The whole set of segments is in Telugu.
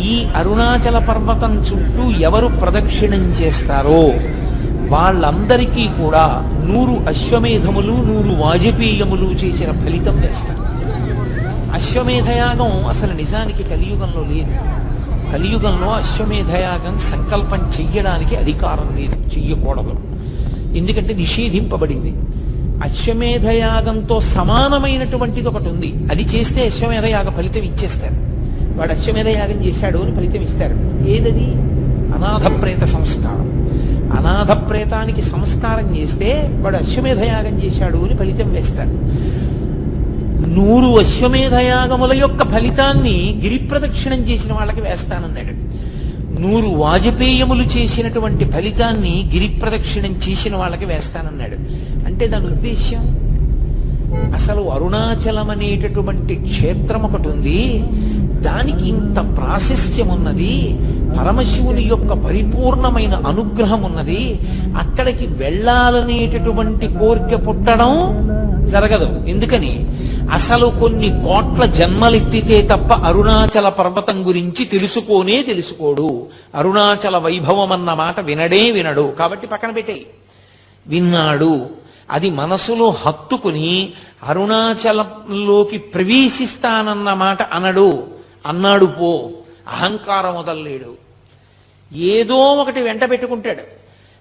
ఈ అరుణాచల పర్వతం చుట్టూ ఎవరు ప్రదక్షిణం చేస్తారో వాళ్ళందరికీ కూడా నూరు అశ్వమేధములు నూరు వాజపేయములు చేసిన ఫలితం వేస్తారు. అశ్వమేధయాగం అసలు నిజానికి కలియుగంలో లేదు. కలియుగంలో అశ్వమేధయాగం సంకల్పం చెయ్యడానికి అధికారం లేదు చెయ్యకూడదు. ఎందుకంటే నిషేధింపబడింది. అశ్వమేధయాగంతో సమానమైనటువంటిది ఒకటి ఉంది. అది చేస్తే అశ్వమేధయాగ ఫలితం ఇచ్చేస్తారు. వాడు అశ్వమేధయాగం చేశాడు అని ఫలితం ఇస్తారు. ఏదది? అనాథప్రేత సంస్కారం. అనాథప్రేతానికి సంస్కారం చేస్తే వాడు అశ్వమేధయాగం చేశాడు అని ఫలితం వేస్తారు. నూరు అశ్వమేధయాగముల యొక్క ఫలితాన్ని గిరిప్రదక్షిణం చేసిన వాళ్ళకి వేస్తానన్నాడు. నూరు వాజపేయములు చేసినటువంటి ఫలితాన్ని గిరిప్రదక్షిణం చేసిన వాళ్ళకి వేస్తానన్నాడు. అంటే దాని ఉద్దేశ్యం? అసలు అరుణాచలం అనేటటువంటి క్షేత్రం ఒకటి ఉంది. దానికి ఇంత ప్రాశస్త్యం ఉన్నది పరమశివుని యొక్క పరిపూర్ణమైన అనుగ్రహం ఉన్నది. అక్కడికి వెళ్ళాలనేటటువంటి కోరిక పుట్టడం జరగదు. ఎందుకని? అసలు కొన్ని కోట్ల జన్మలెత్తితే తప్ప అరుణాచల పర్వతం గురించి తెలుసుకోనే తెలుసుకోడు. అరుణాచల వైభవం అన్న మాట వినడే వినడు. కాబట్టి పక్కన పెట్టేయి. విన్నాడు. అది మనసులో హత్తుకుని అరుణాచలంలోకి ప్రవేశిస్తానన్న మాట అనడు. అన్నాడు పో. అహంకారం వదల్లేడు. ఏదో ఒకటి వెంట పెట్టుకుంటాడు.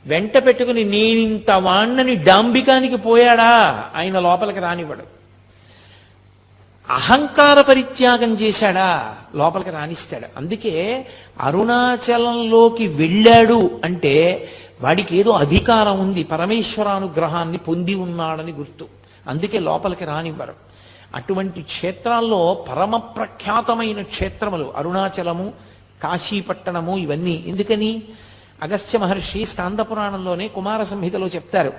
వెంట పెట్టుకుని నేనింత వాణ్ణని డాంబికానికి పోయాడా? ఆయన లోపలికి రానివ్వడు. అహంకార పరిత్యాగం చేశాడా? లోపలికి రాణిస్తాడు అందుకే అరుణాచలంలోకి వెళ్ళాడు అంటే వాడికి ఏదో అధికారం ఉంది పరమేశ్వరానుగ్రహాన్ని పొంది ఉన్నాడని గుర్తు. అందుకే లోపలికి రానివ్వరు. అటువంటి క్షేత్రాల్లో పరమ ప్రఖ్యాతమైన క్షేత్రములు అరుణాచలము కాశీపట్టణము ఇవన్నీ. ఎందుకని? అగస్త్య మహర్షి స్కాందపురాణంలోనే కుమార సంహితలో చెప్తారు.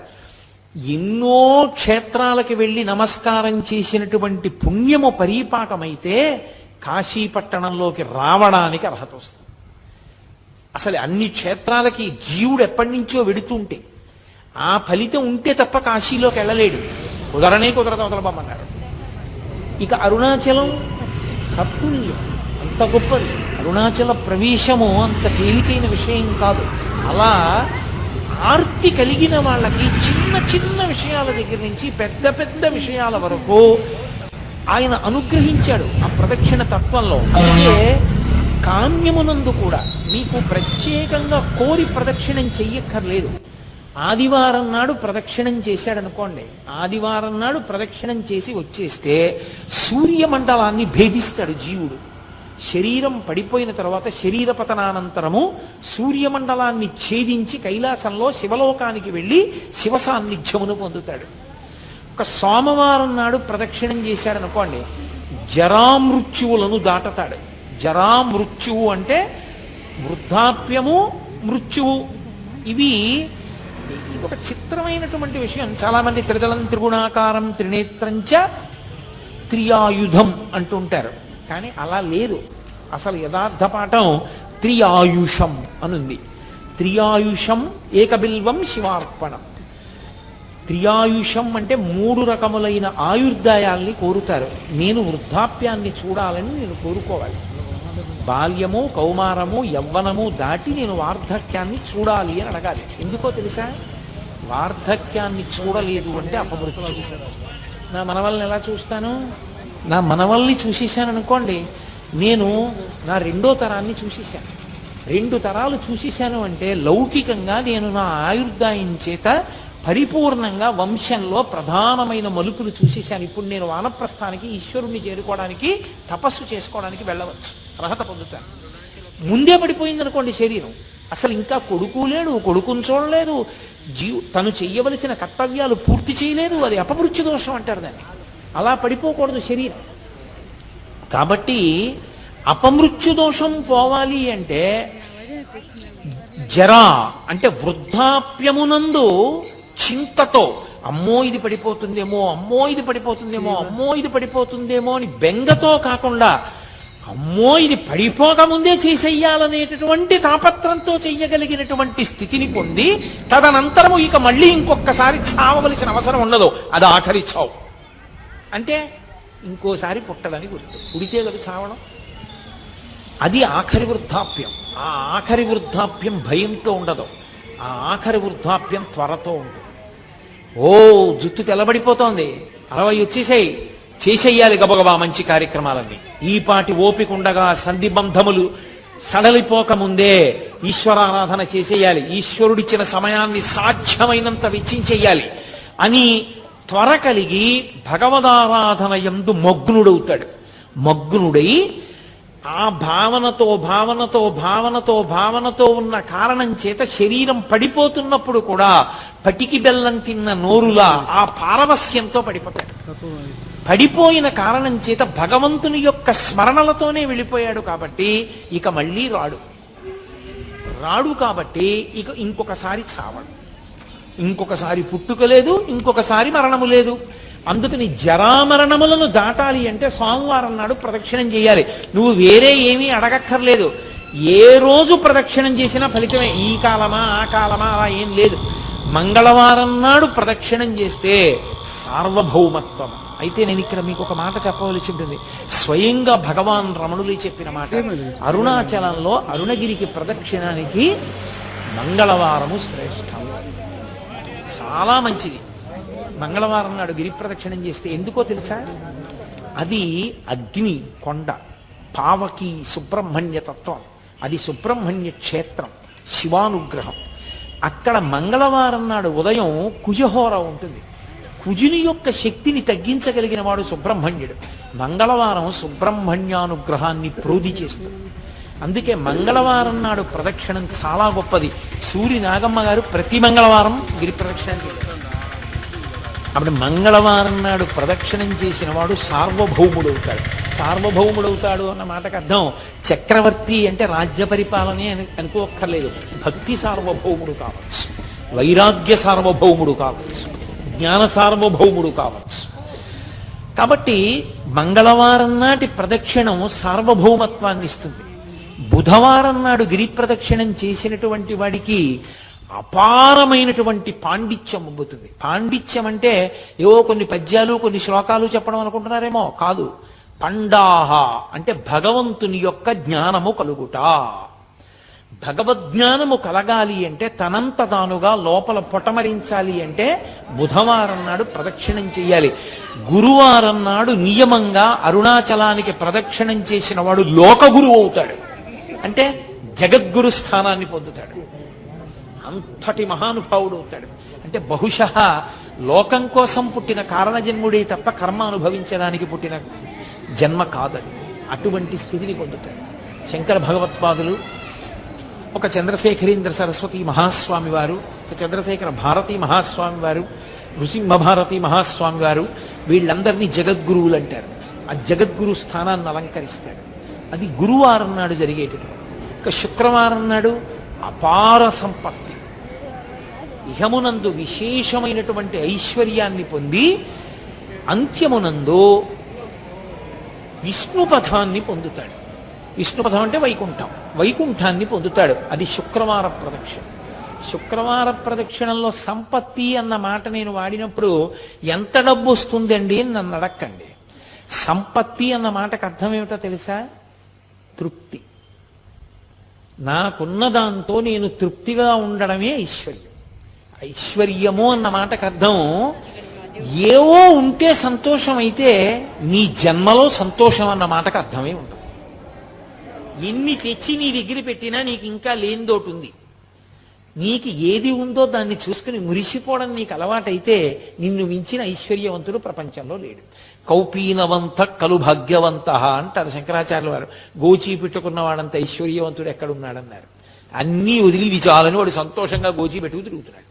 ఎన్నో క్షేత్రాలకి వెళ్ళి నమస్కారం చేసినటువంటి పుణ్యము పరీపాకమైతే కాశీపట్టణంలోకి రావడానికి అర్హత వస్తుంది. అసలు అన్ని క్షేత్రాలకి జీవుడు ఎప్పటి నుంచో వెడుతుంటే ఆ ఫలితం ఉంటే తప్ప కాశీలోకి వెళ్ళలేడు. కుదరనే కుదరదు వదలబమ్మన్నారు ఇక అరుణాచలం తత్తుల్యం అంత గొప్పది. అరుణాచల ప్రవేశము అంత తేలికైన విషయం కాదు. అలా ఆర్తి కలిగిన వాళ్ళకి చిన్న చిన్న విషయాల దగ్గర నుంచి పెద్ద పెద్ద విషయాల వరకు ఆయన అనుగ్రహించాడు ఆ ప్రదక్షిణ తత్వంలో. అలాగే కామ్యమునందు కూడా మీకు ప్రత్యేకంగా కోరి ప్రదక్షిణం చెయ్యక్కర్లేదు. ఆదివారం నాడు ప్రదక్షిణం చేశాడనుకోండి ఆదివారం నాడు ప్రదక్షిణం చేసి వచ్చేస్తే సూర్యమండలాన్ని భేదిస్తాడు జీవుడు. శరీరం పడిపోయిన తర్వాత శరీర పతనానంతరము సూర్యమండలాన్ని ఛేదించి కైలాసంలో శివలోకానికి వెళ్ళి శివ సాన్నిధ్యమును పొందుతాడు. ఒక సోమవారం నాడు ప్రదక్షిణం చేశాడనుకోండి జరామృత్యువులను దాటతాడు. జరామృత్యువు అంటే వృద్ధాప్యము మృత్యువు. ఇవి ఇది ఒక చిత్రమైనటువంటి విషయం. చాలామంది త్రిదళం త్రిగుణాకారం త్రినేత్రంచ త్రియాయుధం అంటుంటారు కానీ అలా లేదు. అసలు యథార్థ పాఠం త్రియాయుషం అనుంది. త్రియాయుషం ఏకబిల్వం శివార్పణం. త్రియాయుషం అంటే మూడు రకములైన ఆయుర్దాయాల్ని కోరుతారు. నేను వృద్ధాప్యాన్ని చూడాలని నేను కోరుకోవాలి. బాల్యము కౌమారము యవ్వనము దాటి నేను వార్ధక్యాన్ని చూడాలి అని అడగాలి. ఎందుకో తెలుసా? వార్ధక్యాన్ని చూడలేదు అంటే అపమృత్యు. నా మనవల్ని ఎలా చూస్తాను? నా మనవల్ని చూసేశాను అనుకోండి. నేను నా రెండో తరాన్ని చూసేశాను. రెండు తరాలు చూసేశాను అంటే లౌకికంగా నేను నా ఆయుర్దాయం చేత పరిపూర్ణంగా వంశంలో ప్రధానమైన మలుపులు చూసేశాను. ఇప్పుడు నేను వానప్రస్థానికి ఈశ్వరుణ్ణి చేరుకోవడానికి తపస్సు చేసుకోవడానికి వెళ్ళవచ్చు. అర్హత పొందుతాను. ముందే పడిపోయింది అనుకోండి శరీరం. అసలు ఇంకా కొడుకు లేడు కొడుకుని చూడలేదు. జీవ తను చెయ్యవలసిన కర్తవ్యాలు పూర్తి చేయలేదు. అది అపమృత్యు దోషం అంటారు దాన్ని. అలా పడిపోకూడదు శరీరం. కాబట్టి అపమృత్యు దోషం పోవాలి అంటే జరా అంటే వృద్ధాప్యమునందు చింతతో అమ్మో ఇది పడిపోతుందేమో అమ్మో ఇది పడిపోతుందేమో అమ్మో ఇది పడిపోతుందేమో అని బెంగతో కాకుండా అమ్మో ఇది పడిపోకముందే చేసేయాలనేటటువంటి తాపత్రంతో చెయ్యగలిగినటువంటి స్థితిని పొంది తదనంతరము ఇక మళ్ళీ ఇంకొకసారి చావవలసిన అవసరం ఉండదు. అది ఆఖరి చావు. అంటే ఇంకోసారి పుట్టదని గుర్తు. పుడితే కదా చావడం? అది ఆఖరి వృద్ధాప్యం. ఆ ఆఖరి వృద్ధాప్యం భయంతో ఉండదు. ఆ ఆఖరి వృద్ధాప్యం త్వరతో ఉంటుంది. ఓ జుట్టు తెల్లబడిపోతోంది. అరవై వచ్చేసాయి. చేసేయాలి గబగబా మంచి కార్యక్రమాలన్నీ. ఈ పాటి ఓపిక ఉండగా సంధిబంధములు సడలిపోకముందే ఈశ్వరారాధన చేసేయాలి ఈశ్వరుడిచ్చిన సమయాన్ని సాధ్యమైనంత వెచ్చించేయాలి అని త్వర కలిగి భగవదారాధన ఎందు మగ్నుడవుతాడు. మగ్నుడై ఆ భావనతో భావనతో భావనతో భావనతో ఉన్న కారణం చేత శరీరం పడిపోతున్నప్పుడు కూడా పటికి బెల్లం తిన్న నోరులా ఆ పారవస్యంతో పడిపోతాడు. పడిపోయిన కారణం చేత భగవంతుని యొక్క స్మరణలతోనే వెళ్ళిపోయాడు కాబట్టి ఇక మళ్ళీ రాడు. రాడు కాబట్టి ఇక ఇంకొకసారి చావడు. ఇంకొకసారి పుట్టుక లేదు ఇంకొకసారి మరణము లేదు. అందుకని జరామరణములను దాటాలి అంటే సోమవారం నాడు ప్రదక్షిణం చేయాలి. నువ్వు వేరే ఏమీ అడగక్కర్లేదు. ఏ రోజు ప్రదక్షిణం చేసినా ఫలితమే. ఈ కాలమా ఆ కాలమా అలా ఏం లేదు. మంగళవారం నాడు ప్రదక్షిణం చేస్తే సార్వభౌమత్వం. అయితే నేను ఇక్కడ మీకు ఒక మాట చెప్పవలసి ఉంటుంది. స్వయంగా భగవాన్ రమణులు చెప్పిన మాట. అరుణాచలంలో అరుణగిరికి ప్రదక్షిణానికి మంగళవారము శ్రేష్టం. చాలా మంచిది. మంగళవారం నాడు గిరి ప్రదక్షిణం చేస్తే ఎందుకో తెలుసా? అది అగ్ని కొండ పావకి సుబ్రహ్మణ్య తత్వం. అది సుబ్రహ్మణ్య క్షేత్రం శివానుగ్రహం. అక్కడ మంగళవారం నాడు ఉదయం కుజహోర ఉంటుంది. కుజుని యొక్క శక్తిని తగ్గించగలిగిన వాడు సుబ్రహ్మణ్యుడు. మంగళవారం సుబ్రహ్మణ్యానుగ్రహాన్ని ప్రోధి చేస్తుంది అందుకే మంగళవారం నాడు ప్రదక్షిణం చాలా గొప్పది. సూరి నాగమ్మ గారు ప్రతి మంగళవారం గిరి ప్రదక్షిణం అప్పుడు మంగళవారం నాడు ప్రదక్షిణం చేసిన వాడు సార్వభౌముడవుతాడు. సార్వభౌముడవుతాడు అన్న మాటకు అర్థం చక్రవర్తి అంటే రాజ్య పరిపాలనే అని అనుకోక్కర్లేదు. భక్తి సార్వభౌముడు కావచ్చు వైరాగ్య సార్వభౌముడు కావచ్చు జ్ఞాన సార్వభౌముడు కావచ్చు. కాబట్టి మంగళవారం నాటి ప్రదక్షిణం సార్వభౌమత్వాన్ని ఇస్తుంది. బుధవారం నాడు గిరి ప్రదక్షిణం చేసినటువంటి వాడికి అపారమైనటువంటి పాండిత్యం అమ్ముతుంది పాండిత్యం అంటే ఏవో కొన్ని పద్యాలు కొన్ని శ్లోకాలు చెప్పడం అనుకుంటున్నారేమో? కాదు. పండాహ అంటే భగవంతుని యొక్క జ్ఞానము కలుగుట. భగవద్జ్ఞానము కలగాలి అంటే తనంత తానుగా లోపల పొటమరించాలి అంటే బుధవారం నాడు ప్రదక్షిణం చేయాలి. గురువారం నాడు నియమంగా అరుణాచలానికి ప్రదక్షిణం చేసిన వాడు లోక గురువు అవుతాడు. అంటే జగద్గురు స్థానాన్ని పొందుతాడు. అంతటి మహానుభావుడు అవుతాడు. అంటే బహుశ లోకం కోసం పుట్టిన కారణజన్ముడే తప్ప కర్మ అనుభవించడానికి పుట్టిన జన్మ కాదది. అటువంటి స్థితిని పొందుతాడు. శంకర భగవత్పాదులు ఒక చంద్రశేఖరేంద్ర సరస్వతి మహాస్వామి వారు ఒక చంద్రశేఖర భారతి మహాస్వామి వారు నృసింహ భారతి మహాస్వామి వారు వీళ్ళందరినీ జగద్గురువులు అంటారు ఆ జగద్గురు స్థానాన్ని అలంకరిస్తాడు అది గురువారం నాడు జరిగేటటువంటి ఇక శుక్రవారం నాడు అపార సంపత్తి. ఇహమునందు విశేషమైనటువంటి ఐశ్వర్యాన్ని పొంది అంత్యమునందు విష్ణుపథాన్ని పొందుతాడు. విష్ణుపథం అంటే వైకుంఠం. వైకుంఠాన్ని పొందుతాడు. అది శుక్రవార ప్రదక్షిణ. శుక్రవార ప్రదక్షిణంలో సంపత్తి అన్న మాట నేను వాడినప్పుడు ఎంత డబ్బు వస్తుందండి అని నన్ను అడక్కండి. సంపత్తి అన్న మాటకు అర్థం ఏమిటో తెలుసా? తృప్తి. నాకున్న దాంతో నేను తృప్తిగా ఉండడమే ఐశ్వర్యం. ఐశ్వర్యము అన్న మాటకు అర్థం ఏవో ఉంటే సంతోషం అయితే నీ జన్మలో సంతోషం అన్న మాటకు అర్థమే ఉండదు. ఎన్ని తెచ్చి నీ దగ్గర పెట్టినా నీకు ఇంకా లేనిదోటి ఉంది. నీకు ఏది ఉందో దాన్ని చూసుకుని మురిసిపోవడం నీకు అలవాటైతే నిన్ను మించిన ఐశ్వర్యవంతుడు ప్రపంచంలో లేడు. కౌపీనవంత కలు భాగ్యవంత అంటారు శంకరాచార్యుల వారు. గోచీ పెట్టుకున్న వాడంత ఐశ్వర్యవంతుడు ఎక్కడున్నాడన్నారు. అన్నీ వదిలి విచాలని వాడు సంతోషంగా గోచీ పెట్టుకు తిరుగుతున్నాడు.